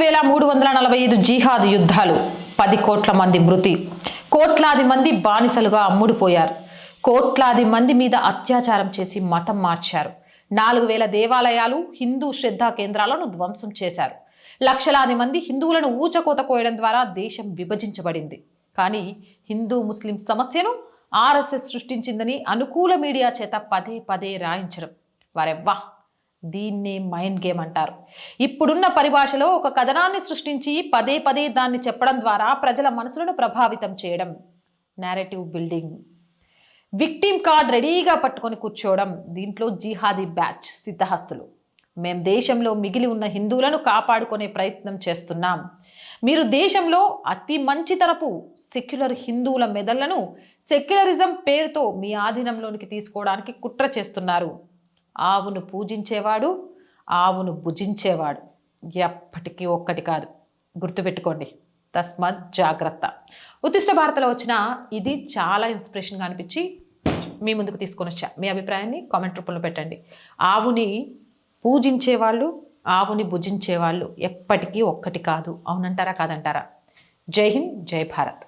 వేల మూడు వందల నలభై ఐదు జిహాద్ యుద్ధాలు. పది కోట్ల మంది మృతి. కోట్లాది మంది బానిసలుగా అమ్ముడుపోయారు. కోట్లాది మంది మీద అత్యాచారం చేసి మతం మార్చారు. నాలుగు వేల దేవాలయాలు హిందూ శ్రద్ధా కేంద్రాలను ధ్వంసం చేశారు. లక్షలాది మంది హిందువులను ఊచకోత కోయడం ద్వారా దేశం విభజించబడింది. కానీ హిందూ ముస్లిం సమస్యను ఆర్ఎస్ఎస్ సృష్టించిందని అనుకూల మీడియా చేత పదే పదే రాయించడం. వారెవ్వా? దీన్నే మైండ్ గేమ్ అంటారు. ఇప్పుడున్న పరిభాషలో ఒక కథనాన్ని సృష్టించి పదే పదే దాన్ని చెప్పడం ద్వారా ప్రజల మనసులను ప్రభావితం చేయడం. నేరేటివ్ బిల్డింగ్ విక్టిమ్ కార్డ్ రెడీగా పట్టుకొని కూర్చోవడం. దీంట్లో జిహాదీ బ్యాచ్ సిద్ధహస్తులు. మేం దేశంలో మిగిలి ఉన్న హిందువులను కాపాడుకునే ప్రయత్నం చేస్తున్నాం. మీరు దేశంలో అతి మంచితనపు సెక్యులర్ హిందువుల మెదళ్ళను సెక్యులరిజం పేరుతో మీ ఆధీనంలోనికి తీసుకోవడానికి కుట్ర చేస్తున్నారు. ఆవును పూజించేవాడు ఆవును భుజించేవాడు. ఎప్పటికీ ఒక్కటి కాదు. గుర్తుపెట్టుకోండి తస్మాత్ జాగ్రత్త. ఉత్తిష్ట భారతలో వచ్చిన ఇది చాలా ఇన్స్పిరేషన్గా అనిపించి మీ ముందుకు తీసుకొని వచ్చా. మీ అభిప్రాయాన్ని కామెంట్ రూపంలో పెట్టండి. ఆవుని పూజించేవాళ్ళు ఆవుని భుజించేవాళ్ళు ఎప్పటికీ ఒక్కటి కాదు. అవునంటారా కాదంటారా? జై హింద్ జై భారత్.